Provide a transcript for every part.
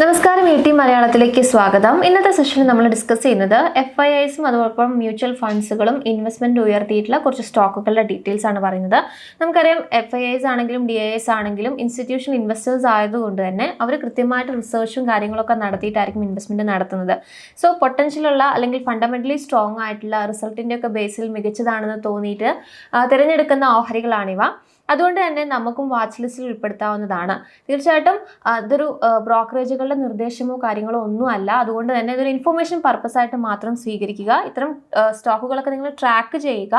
നമസ്കാരം U T മലയാളത്തിലേക്ക് സ്വാഗതം. ഇന്നത്തെ സെഷനിൽ നമ്മൾ ഡിസ്കസ് ചെയ്യുന്നത് എഫ് ഐ ഐസും അതോടൊപ്പം മ്യൂച്വൽ ഫണ്ട്സുകളും ഇൻവെസ്റ്റ്മെന്റ് ഉയർത്തിയിട്ടുള്ള കുറച്ച് സ്റ്റോക്കുകളുടെ ഡീറ്റെയിൽസ് ആണ് പറയുന്നത്. നമുക്കറിയാം എഫ് ഐ ഐസ് ആണെങ്കിലും ഡി ഐ എസ് ആണെങ്കിലും ഇൻസ്റ്റിറ്റ്യൂഷൻ ഇൻവെസ്റ്റേഴ്സ് ആയതുകൊണ്ട് തന്നെ അവർ കൃത്യമായിട്ട് റിസർച്ചും കാര്യങ്ങളൊക്കെ നടത്തിയിട്ടായിരിക്കും ഇൻവെസ്റ്റ്മെന്റ് നടത്തുന്നത്. സോ പൊട്ടൻഷ്യലുള്ള അല്ലെങ്കിൽ ഫണ്ടമെന്റലി സ്ട്രോങ് ആയിട്ടുള്ള റിസൾട്ടിന്റെ ഒക്കെ ബേസിൽ മികച്ചതാണെന്ന് തോന്നിയിട്ട് തിരഞ്ഞെടുക്കുന്ന ഓഹരികളാണിവ. അതുകൊണ്ട് തന്നെ നമുക്കും വാച്ച് ലിസ്റ്റിൽ ഉൾപ്പെടുത്താവുന്നതാണ്. തീർച്ചയായിട്ടും അതൊരു ബ്രോക്കറേജുകളുടെ നിർദ്ദേശമോ കാര്യങ്ങളോ ഒന്നും അല്ല. അതുകൊണ്ട് തന്നെ ഇതൊരു ഇൻഫർമേഷൻ പർപ്പസ് ആയിട്ട് മാത്രം സ്വീകരിക്കുക. ഇത്തരം സ്റ്റോക്കുകളൊക്കെ നിങ്ങൾ ട്രാക്ക് ചെയ്യുക.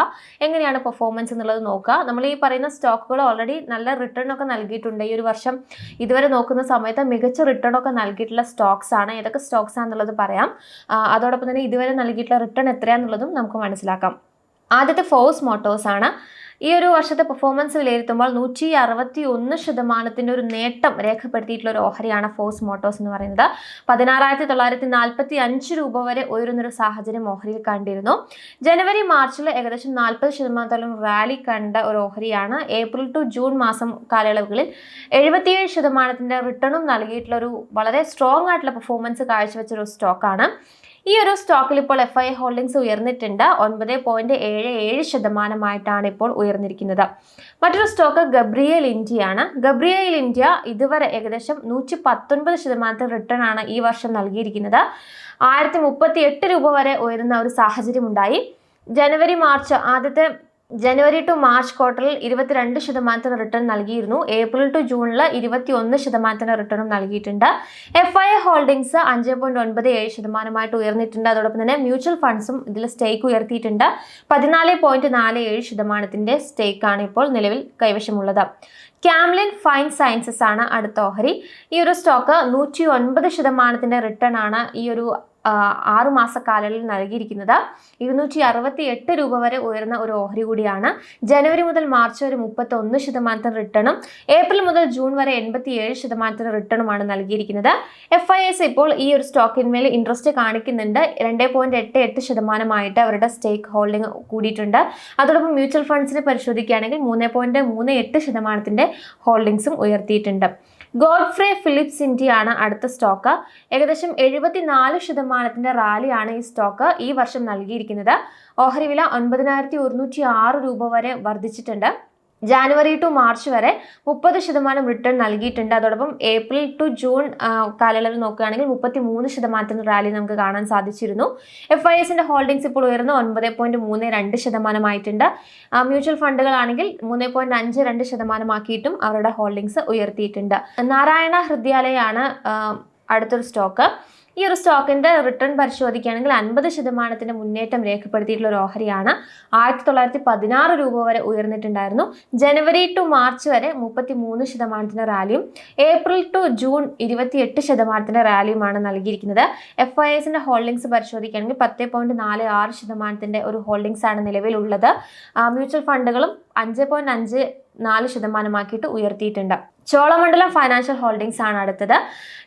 എങ്ങനെയാണ് പെർഫോമൻസ് എന്നുള്ളത് നോക്കുക. നമ്മൾ ഈ പറയുന്ന സ്റ്റോക്കുകൾ ഓൾറെഡി നല്ല റിട്ടേൺ ഒക്കെ നൽകിയിട്ടുണ്ട്. ഈ ഒരു വർഷം ഇതുവരെ നോക്കുന്ന സമയത്ത് മികച്ച റിട്ടേൺ ഒക്കെ നൽകിയിട്ടുള്ള സ്റ്റോക്സ് ആണ്. ഏതൊക്കെ സ്റ്റോക്സ് ആണെന്നുള്ളത് പറയാം. അതോടൊപ്പം തന്നെ ഇതുവരെ നൽകിയിട്ടുള്ള റിട്ടേൺ എത്രയാണെന്നുള്ളതും നമുക്ക് മനസ്സിലാക്കാം. ആദ്യത്തെ ഫോഴ്സ് മോട്ടോഴ്സ് ആണ്. ഈ ഒരു വർഷത്തെ പെർഫോമൻസ് വിലയിരുത്തുമ്പോൾ നൂറ്റി അറുപത്തി ഒന്ന് ശതമാനത്തിന്റെ ഒരു നേട്ടം രേഖപ്പെടുത്തിയിട്ടുള്ള ഒരു ഓഹരിയാണ് ഫോഴ്സ് മോട്ടോഴ്സ് എന്ന് പറയുന്നത്. പതിനാറായിരത്തി തൊള്ളായിരത്തി നാൽപ്പത്തി അഞ്ച് രൂപ വരെ ഉയരുന്നൊരു സാഹചര്യം ഓഹരിയിൽ കണ്ടിരുന്നു. ജനുവരി മാർച്ചിൽ ഏകദേശം നാൽപ്പത് ശതമാനത്തോളം റാലി കണ്ട ഒരു ഓഹരിയാണ്. ഏപ്രിൽ ടു ജൂൺ മാസം കാലയളവുകളിൽ എഴുപത്തിയേഴ് ശതമാനത്തിന്റെ റിട്ടേണും നൽകിയിട്ടുള്ള ഒരു വളരെ സ്ട്രോങ് ആയിട്ടുള്ള പെർഫോമൻസ് കാഴ്ചവെച്ച ഒരു സ്റ്റോക്കാണ് ഈ ഒരു സ്റ്റോക്കിൽ ഇപ്പോൾ എഫ് ഐ ഹോൾഡിംഗ്സ് ഉയർന്നിട്ടുണ്ട്. ഒൻപത് പോയിന്റ് ഏഴ് ഏഴ് ശതമാനമായിട്ടാണ് ഇപ്പോൾ ഉയർന്നിരിക്കുന്നത്. മറ്റൊരു സ്റ്റോക്ക് ഗബ്രിയേൽ ഇന്ത്യയാണ്. ഗബ്രിയൽ ഇന്ത്യ ഇതുവരെ ഏകദേശം നൂറ്റി പത്തൊൻപത് ശതമാനത്തിൽ റിട്ടേൺ ആണ് ഈ വർഷം നൽകിയിരിക്കുന്നത്. ആയിരത്തി മുപ്പത്തി എട്ട് രൂപ വരെ ഉയരുന്ന ഒരു സാഹചര്യം ഉണ്ടായി ജനുവരി മാർച്ച് ആദ്യത്തെ ജനുവരി ടു മാർച്ച് ക്വാർട്ടറിൽ ഇരുപത്തിരണ്ട് ശതമാനത്തിന് റിട്ടേൺ നൽകിയിരുന്നു. ഏപ്രിൽ ടു ജൂണിൽ ഇരുപത്തി ഒന്ന് ശതമാനത്തിന് റിട്ടേണും നൽകിയിട്ടുണ്ട്. എഫ് ഐ എ ഹോൾഡിംഗ്സ് അഞ്ച് പോയിന്റ് ഒൻപത് ഏഴ് ശതമാനമായിട്ട് ഉയർന്നിട്ടുണ്ട്. അതോടൊപ്പം തന്നെ മ്യൂച്വൽ ഫണ്ട്സും ഇതിൽ സ്റ്റേക്ക് ഉയർത്തിയിട്ടുണ്ട്. പതിനാല് പോയിന്റ് നാല് ഏഴ് ശതമാനത്തിന്റെ സ്റ്റേക്കാണ് ഇപ്പോൾ നിലവിൽ കൈവശമുള്ളത്. ക്യാംലിൻ ഫൈൻ സയൻസസ് ആണ് അടുത്ത ഓഹരി. ഈ ഒരു സ്റ്റോക്ക് നൂറ്റി ഒൻപത് ശതമാനത്തിന്റെ റിട്ടേൺ ആണ് ഈ ഒരു ആ, ആറ് മാസ കാലയളവിൽ നൽകിയിരിക്കുന്നത് ഇരുന്നൂറ്റി അറുപത്തി എട്ട് രൂപ വരെ ഉയർന്ന ഒരു ഓഹരി കൂടിയാണ്. ജനുവരി മുതൽ മാർച്ച് വരെ മുപ്പത്തി ഒന്ന് ശതമാനത്തിന് റിട്ടേണും ഏപ്രിൽ മുതൽ ജൂൺ വരെ എൺപത്തി ഏഴ് ശതമാനത്തിന് റിട്ടേണുമാണ് നൽകിയിരിക്കുന്നത്. എഫ് ഐ എസ് ഇപ്പോൾ ഈ ഒരു സ്റ്റോക്കിന്മേൽ ഇൻട്രസ്റ്റ് കാണിക്കുന്നുണ്ട്. രണ്ട് പോയിന്റ് എട്ട് എട്ട് ശതമാനമായിട്ട് അവരുടെ സ്റ്റേക്ക് ഹോൾഡിംഗ് കൂടിയിട്ടുണ്ട്. അതോടൊപ്പം മ്യൂച്വൽ ഫണ്ട്സിനെ പരിശോധിക്കുകയാണെങ്കിൽ മൂന്ന് പോയിന്റ് മൂന്ന് എട്ട് ശതമാനത്തിന്റെ ഹോൾഡിംഗ്സും ഉയർത്തിയിട്ടുണ്ട്. ഗോഡ്ഫ്രേ ഫിലിപ്സ് ഇന്ത്യ ആണ് അടുത്ത സ്റ്റോക്ക്. ഏകദേശം എഴുപത്തിനാല് ശതമാനത്തിന്റെ റാലിയാണ് ഈ സ്റ്റോക്ക് ഈ വർഷം നൽകിയിരിക്കുന്നത്. ഓഹരി വില ഒൻപതിനായിരത്തി ഒരുന്നൂറ്റി ആറ് രൂപ വരെ വർദ്ധിച്ചിട്ടുണ്ട്. ജാനുവരി ടു മാർച്ച് വരെ മുപ്പത് ശതമാനം റിട്ടേൺ നൽകിയിട്ടുണ്ട്. അതോടൊപ്പം ഏപ്രിൽ ടു ജൂൺ കാലയളവിൽ നോക്കുകയാണെങ്കിൽ മുപ്പത്തി മൂന്ന് ശതമാനത്തിന് റാലി നമുക്ക് കാണാൻ സാധിച്ചിരുന്നു. എഫ് ഐ എസിന്റെ ഹോൾഡിംഗ്സ് ഇപ്പോൾ ഉയർന്ന് ഒൻപത് പോയിന്റ് മൂന്ന് രണ്ട് ശതമാനമായിട്ടുണ്ട്. മ്യൂച്വൽ ഫണ്ടുകളാണെങ്കിൽ മൂന്ന് പോയിന്റ് അഞ്ച് രണ്ട് ശതമാനമാക്കിയിട്ടും അവരുടെ ഹോൾഡിംഗ്സ് ഉയർത്തിയിട്ടുണ്ട്. നാരായണ ഹൃദയാലയാണ് അടുത്തൊരു സ്റ്റോക്ക്. ഈ ഒരു സ്റ്റോക്കിന്റെ റിട്ടേൺ പരിശോധിക്കുകയാണെങ്കിൽ അൻപത് ശതമാനത്തിന്റെ മുന്നേറ്റം രേഖപ്പെടുത്തിയിട്ടുള്ള ഒരു ഓഹരിയാണ്. ആയിരത്തി തൊള്ളായിരത്തി പതിനാറ് രൂപ വരെ ഉയർന്നിട്ടുണ്ടായിരുന്നു. ജനുവരി ടു മാർച്ച് വരെ മുപ്പത്തി മൂന്ന് ശതമാനത്തിന്റെ റാലിയും ഏപ്രിൽ ടു ജൂൺ ഇരുപത്തിയെട്ട് ശതമാനത്തിന്റെ റാലിയുമാണ് നൽകിയിരിക്കുന്നത്. എഫ് ഐ എസിന്റെ ഹോൾഡിംഗ്സ് പരിശോധിക്കുകയാണെങ്കിൽ പത്ത് പോയിന്റ് നാല് ആറ് ശതമാനത്തിന്റെ ഒരു ഹോൾഡിംഗ്സ് ആണ് നിലവിലുള്ളത്. മ്യൂച്വൽ ഫണ്ടുകളും അഞ്ച് പോയിന്റ് അഞ്ച് നാല് ശതമാനമാക്കിയിട്ട് ഉയർത്തിയിട്ടുണ്ട്. ചോളമണ്ഡലം ഫൈനാൻഷ്യൽ ഹോൾഡിംഗ്സ് ആണ് അടുത്തത്.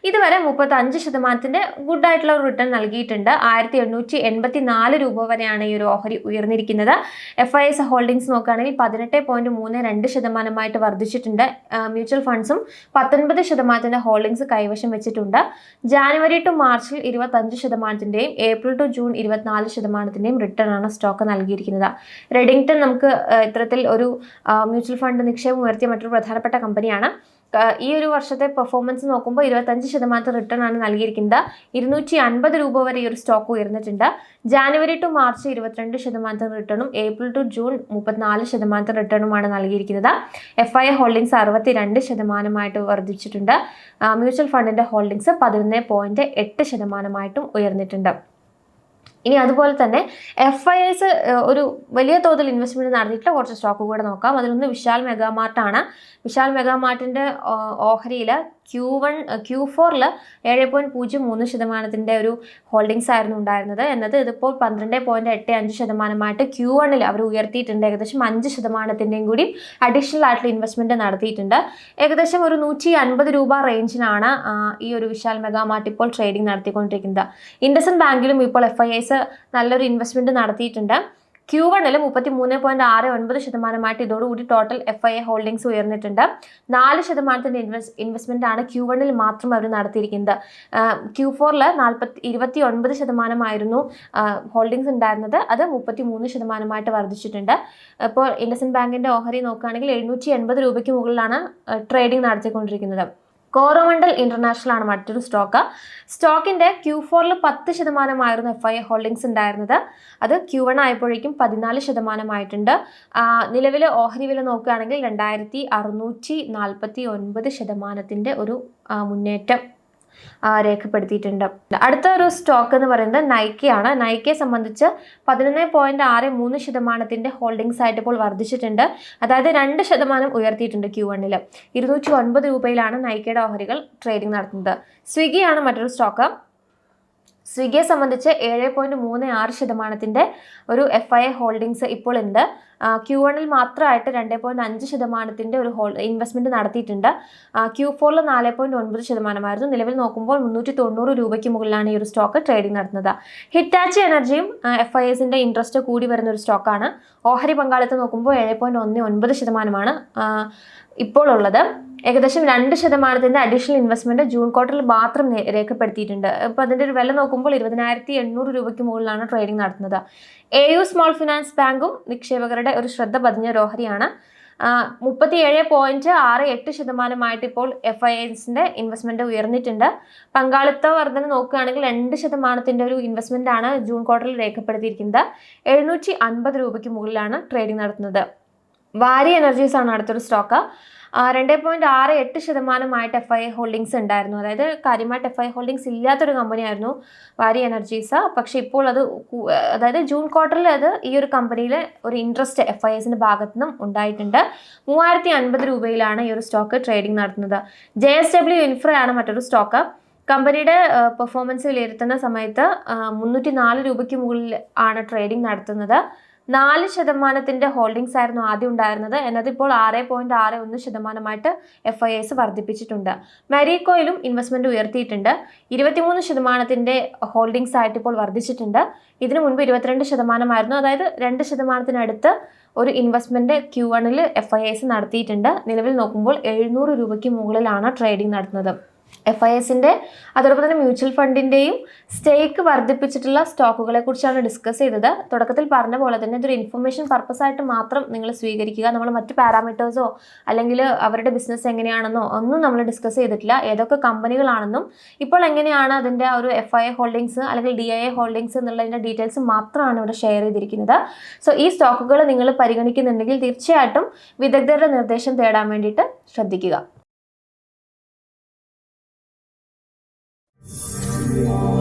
ഇതുവരെ മുപ്പത്തി അഞ്ച് ശതമാനത്തിന്റെ ഗുഡ് ആയിട്ടുള്ള റിട്ടേൺ നൽകിയിട്ടുണ്ട്. ആയിരത്തി എണ്ണൂറ്റി എൺപത്തി നാല് രൂപ വരെയാണ് ഈ ഒരു ഓഹരി ഉയർന്നിരിക്കുന്നത്. എഫ് ഐ എസ് ഹോൾഡിംഗ്സ് നോക്കുകയാണെങ്കിൽ പതിനെട്ട് പോയിന്റ് മൂന്ന് രണ്ട് ശതമാനമായിട്ട് വർദ്ധിച്ചിട്ടുണ്ട്. മ്യൂച്വൽ ഫണ്ട്സും പത്തൊൻപത് ശതമാനത്തിന്റെ ഹോൾഡിംഗ്സ് കൈവശം വെച്ചിട്ടുണ്ട്. ജാനുവരി ടു മാർച്ചിൽ ഇരുപത്തഞ്ച് ശതമാനത്തിന്റെയും ഏപ്രിൽ ടു ജൂൺ ഇരുപത്തിനാല് ശതമാനത്തിന്റെയും റിട്ടേൺ ആണ് സ്റ്റോക്ക് നൽകിയിരിക്കുന്നത്. റെഡിങ്ടൺ നമുക്ക് ഇത്തരത്തിൽ ഒരു മ്യൂച്വൽ ഫണ്ട് നിക്ഷേപം ഉയർത്തിയ മറ്റൊരു പ്രധാനപ്പെട്ട കമ്പനിയാണ്. ഈ ഒരു വർഷത്തെ പെർഫോമൻസ് നോക്കുമ്പോൾ ഇരുപത്തഞ്ച് ശതമാനത്തെ റിട്ടേൺ ആണ് നൽകിയിരിക്കുന്നത്. ഇരുന്നൂറ്റി അൻപത് രൂപ വരെ ഈ ഒരു സ്റ്റോക്ക് ഉയർന്നിട്ടുണ്ട്. ജാനുവരി ടു മാർച്ച് ഇരുപത്തിരണ്ട് ശതമാനത്തെ റിട്ടേണും ഏപ്രിൽ ടു ജൂൺ മുപ്പത്തിനാല് ശതമാനത്തെ റിട്ടേണുമാണ് നൽകിയിരിക്കുന്നത്. എഫ് ഐ ഹോൾഡിംഗ്സ് അറുപത്തി രണ്ട് ശതമാനമായിട്ട് വർദ്ധിച്ചിട്ടുണ്ട്. മ്യൂച്വൽ ഫണ്ടിന്റെ ഹോൾഡിംഗ്സ് പതിനൊന്ന് പോയിന്റ് എട്ട് ശതമാനമായിട്ടും ഉയർന്നിട്ടുണ്ട്. ഇനി അതുപോലെ തന്നെ എഫ് ഐ എസ് ഒരു വലിയ തോതിൽ ഇൻവെസ്റ്റ്മെന്റ് നടത്തിയിട്ടുള്ള കുറച്ച് സ്റ്റോക്ക് കൂടെ നോക്കാം. അതിലൊന്ന് വിശാൽ മെഗാമാർട്ടാണ്. വിശാൽ മെഗാമാർട്ടിന്റെ ഓഹരിയിൽ ക്യൂ വൺ ക്യൂ ഫോറിൽ ഏഴ് പോയിന്റ് പൂജ്യം മൂന്ന് ശതമാനത്തിന്റെ ഒരു ഹോൾഡിങ്സ് ആയിരുന്നു ഉണ്ടായിരുന്നത്. എന്നത് ഇതിപ്പോൾ പന്ത്രണ്ട് പോയിന്റ് എട്ട് അഞ്ച് ശതമാനമായിട്ട് ക്യൂ വണ്ണിൽ അവർ ഉയർത്തിയിട്ടുണ്ട്. ഏകദേശം അഞ്ച് ശതമാനത്തിന്റെയും കൂടി അഡീഷണൽ ആയിട്ടുള്ള ഇൻവെസ്റ്റ്മെന്റ് നടത്തിയിട്ടുണ്ട്. ഏകദേശം ഒരു നൂറ്റി അൻപത് രൂപ റേഞ്ചിനാണ് ഈ ഒരു വിശാൽ മെഗാമാർട്ട് ഇപ്പോൾ ട്രേഡിംഗ് നടത്തിക്കൊണ്ടിരിക്കുന്നത്. ഇൻഡസൻ ബാങ്കിലും ഇപ്പോൾ എഫ് ഐ എസ് നല്ലൊരു ഇൻവെസ്റ്റ്മെന്റ് നടത്തിയിട്ടുണ്ട്. ക്യൂ വണ്ണിൽ മുപ്പത്തി മൂന്ന് പോയിന്റ് ആറ് ഒൻപത് ശതമാനമായിട്ട് ഇതോടുകൂടി total F I A holdings ഉയർന്നിട്ടുണ്ട്. നാല് ശതമാനത്തിന്റെ ഇൻവെസ് ഇൻവെസ്റ്റ്മെന്റ് ആണ് ക്യൂ വണ്ണിൽ മാത്രം അവർ നടത്തിയിരിക്കുന്നത്. ക്യൂ ഫോറിൽ നാൽപ്പത്തി ഇരുപത്തി ഒൻപത് ശതമാനമായിരുന്നു ഹോൾഡിംഗ്സ് ഉണ്ടായിരുന്നത്. അത് മുപ്പത്തി മൂന്ന് ശതമാനമായിട്ട് വർദ്ധിച്ചിട്ടുണ്ട്. ഇപ്പോൾ ഇൻഡസൻ ബാങ്കിന്റെ ഓഹരി നോക്കുകയാണെങ്കിൽ എഴുന്നൂറ്റി എൺപത് രൂപയ്ക്ക് മുകളിലാണ് ട്രേഡിംഗ് നടത്തിക്കൊണ്ടിരിക്കുന്നത്. കോറോമണ്ടൽ ഇന്റർനാഷണൽ ആണ് മറ്റൊരു സ്റ്റോക്ക് സ്റ്റോക്കിന്റെ ക്യൂ ഫോറിൽ പത്ത് ശതമാനമായിരുന്നു എഫ് ഐ എ ഹോൾഡിംഗ്സ് ഉണ്ടായിരുന്നത്. അത് ക്യൂ വൺ ആയപ്പോഴേക്കും പതിനാല് ശതമാനമായിട്ടുണ്ട്. നിലവിലെ ഓഹരി വില നോക്കുകയാണെങ്കിൽ രണ്ടായിരത്തി അറുന്നൂറ്റി നാൽപ്പത്തി ഒൻപത് ശതമാനത്തിന്റെ ഒരു മുന്നേറ്റം. രേഖപ്പെടുത്തിയിട്ടുണ്ട്. അടുത്ത ഒരു സ്റ്റോക്ക് എന്ന് പറയുന്നത് നൈക്കയാണ് നൈക്കയെ സംബന്ധിച്ച് പതിനൊന്ന് പോയിന്റ് ആറ് മൂന്ന് ശതമാനത്തിന്റെ ഹോൾഡിംഗ്സ് ആയിട്ട് ഇപ്പോൾ വർദ്ധിച്ചിട്ടുണ്ട്. അതായത് രണ്ട് ശതമാനം ഉയർത്തിയിട്ടുണ്ട് ക്യൂ വണ്ണിൽ ഇരുന്നൂറ്റി ഒൻപത് രൂപയിലാണ് നൈക്കയുടെ ഓഹരികൾ ട്രേഡിംഗ് നടത്തുന്നത്. സ്വിഗ്ഗിയാണ് മറ്റൊരു സ്റ്റോക്ക് സ്വിഗ്ഗിയെ സംബന്ധിച്ച് ഏഴ് പോയിന്റ് മൂന്ന് ആറ് ശതമാനത്തിന്റെ ഒരു എഫ് ഐ ഹോൾഡിംഗ്സ് ഇപ്പോൾ ഉണ്ട് ക്യു വണ്ണിൽ മാത്രമായിട്ട് രണ്ട് പോയിന്റ് അഞ്ച് ശതമാനത്തിന്റെ ഒരു ഹോൾ ഇൻവെസ്റ്റ്മെന്റ് നടത്തിയിട്ടുണ്ട്. ക്യു ഫോറിൽ നാല് പോയിന്റ് ഒൻപത് ശതമാനമായിരുന്നു. നിലവിൽ നോക്കുമ്പോൾ മുന്നൂറ്റി തൊണ്ണൂറ് രൂപയ്ക്ക് മുകളിലാണ് ഈ ഒരു സ്റ്റോക്ക് ട്രേഡിംഗ് നടത്തുന്നത് ഹിറ്റാച്ചി എനർജിയും എഫ് ഐ എസിന്റെ ഇൻട്രസ്റ്റ് കൂടി വരുന്ന ഒരു സ്റ്റോക്കാണ് ഓഹരി പങ്കാളിത്തം നോക്കുമ്പോൾ ഏഴ് പോയിന്റ് ഒന്ന് ഒൻപത് ശതമാനമാണ് ഇപ്പോൾ ഉള്ളത് ഏകദേശം രണ്ട് ശതമാനത്തിന്റെ അഡീഷണൽ ഇൻവെസ്റ്റ്മെന്റ് ജൂൺ ക്വാർട്ടറിൽ മാത്രം രേഖപ്പെടുത്തിയിട്ടുണ്ട്. അപ്പോൾ അതിന്റെ ഒരു വില നോക്കുമ്പോൾ ഇരുപതിനായിരത്തി എണ്ണൂറ് രൂപയ്ക്ക് മുകളിലാണ് ട്രേഡിംഗ് നടത്തുന്നത്. എ യു സ്മോൾ ഫിനാൻസ് ബാങ്കും നിക്ഷേപകരുടെ ഒരു ശ്രദ്ധ പതിഞ്ഞ ഓഹരിയാണ്. മുപ്പത്തിയേഴ് പോയിന്റ് ആറ് എട്ട് ശതമാനമായിട്ട് ഇപ്പോൾ എഫ് ഐ എസിന്റെ ഇൻവെസ്റ്റ്മെന്റ് ഉയർന്നിട്ടുണ്ട്. പങ്കാളിത്ത വർധന നോക്കുകയാണെങ്കിൽ രണ്ട് ശതമാനത്തിന്റെ ഒരു ഇൻവെസ്റ്റ്മെന്റ് ആണ് ജൂൺ ക്വാർട്ടറിൽ രേഖപ്പെടുത്തിയിരിക്കുന്നത്. എഴുന്നൂറ്റി അൻപത് രൂപയ്ക്ക് മുകളിലാണ് ട്രേഡിംഗ് നടത്തുന്നത്. വാരി എനർജീസ് ആണ് അടുത്തൊരു സ്റ്റോക്ക് രണ്ട് പോയിന്റ് ആറ് എട്ട് ശതമാനമായിട്ട് എഫ് ഐ ഹോൾഡിംഗ്സ് ഉണ്ടായിരുന്നു. അതായത് കാര്യമായിട്ട് എഫ് ഐ ഹോൾഡിംഗ്സ് ഇല്ലാത്തൊരു കമ്പനിയായിരുന്നു വാരി എനർജീസ് പക്ഷേ ഇപ്പോൾ അത് അതായത് ജൂൺ ക്വാർട്ടറിൽ അത് ഈ ഒരു കമ്പനിയിലെ ഒരു ഇൻട്രസ്റ്റ് എഫ് ഐ എസിന്റെ ഭാഗത്തു നിന്നും ഉണ്ടായിട്ടുണ്ട്. മൂവായിരത്തി അൻപത് രൂപയിലാണ് ഈ ഒരു സ്റ്റോക്ക് ട്രേഡിംഗ് നടത്തുന്നത്. ജെ എസ് ഡബ്ല്യു ഇൻഫ്രയാണ് മറ്റൊരു സ്റ്റോക്ക് കമ്പനിയുടെ പെർഫോമൻസ് വിലയിരുത്തുന്ന സമയത്ത് മുന്നൂറ്റി നാല് രൂപയ്ക്ക് മുകളിൽ ആണ് ട്രേഡിംഗ് നടത്തുന്നത്. നാല് ശതമാനത്തിന്റെ ഹോൾഡിംഗ്സ് ആയിരുന്നു ആദ്യം ഉണ്ടായിരുന്നത്. എന്നത് ഇപ്പോൾ ആറ് പോയിന്റ് ആറ് ഒന്ന് ശതമാനമായിട്ട് എഫ് ഐ എസ് വർദ്ധിപ്പിച്ചിട്ടുണ്ട്. മെരീകോയിലും ഇൻവെസ്റ്റ്മെന്റ് ഉയർത്തിയിട്ടുണ്ട്. ഇരുപത്തിമൂന്ന് ശതമാനത്തിന്റെ ഹോൾഡിംഗ്സ് ആയിട്ട് ഇപ്പോൾ വർദ്ധിച്ചിട്ടുണ്ട്. ഇതിനു മുൻപ് ഇരുപത്തിരണ്ട് ശതമാനമായിരുന്നു. അതായത് രണ്ട് ശതമാനത്തിനടുത്ത് ഒരു ഇൻവെസ്റ്റ്മെന്റ് ക്യൂ വണ്ണിൽ എഫ് ഐ എസ് നടത്തിയിട്ടുണ്ട്. നിലവിൽ നോക്കുമ്പോൾ എഴുന്നൂറ് രൂപയ്ക്ക് മുകളിലാണ് ട്രേഡിംഗ് നടത്തുന്നത് എഫ് ഐ എസിന്റെ അതോടൊപ്പം തന്നെ മ്യൂച്വൽ ഫണ്ടിന്റെയും സ്റ്റേക്ക് വർദ്ധിപ്പിച്ചിട്ടുള്ള സ്റ്റോക്കുകളെ കുറിച്ചാണ് ഡിസ്കസ് ചെയ്തത്. തുടക്കത്തിൽ പറഞ്ഞ പോലെ തന്നെ ഇതൊരു ഇൻഫർമേഷൻ പർപ്പസ് ആയിട്ട് മാത്രം നിങ്ങൾ സ്വീകരിക്കുക. നമ്മൾ മറ്റ് പാരാമീറ്റേഴ്സോ അല്ലെങ്കിൽ അവരുടെ ബിസിനസ് എങ്ങനെയാണെന്നോ ഒന്നും നമ്മൾ ഡിസ്കസ് ചെയ്തിട്ടില്ല. ഏതൊക്കെ കമ്പനികളാണെന്നും ഇപ്പോൾ എങ്ങനെയാണ് അതിന്റെ ഒരു എഫ് ഐ എ ഹോൾഡിങ്സ് അല്ലെങ്കിൽ ഡി ഐ എ ഹോൾഡിങ്സ് എന്നുള്ളതിന്റെ ഡീറ്റെയിൽസ് മാത്രമാണ് ഇവിടെ ഷെയർ ചെയ്തിരിക്കുന്നത്. സോ ഈ സ്റ്റോക്കുകൾ നിങ്ങൾ പരിഗണിക്കുന്നുണ്ടെങ്കിൽ തീർച്ചയായിട്ടും വിദഗ്ധരുടെ നിർദ്ദേശം തേടാൻ വേണ്ടിയിട്ട് ശ്രദ്ധിക്കുക. you.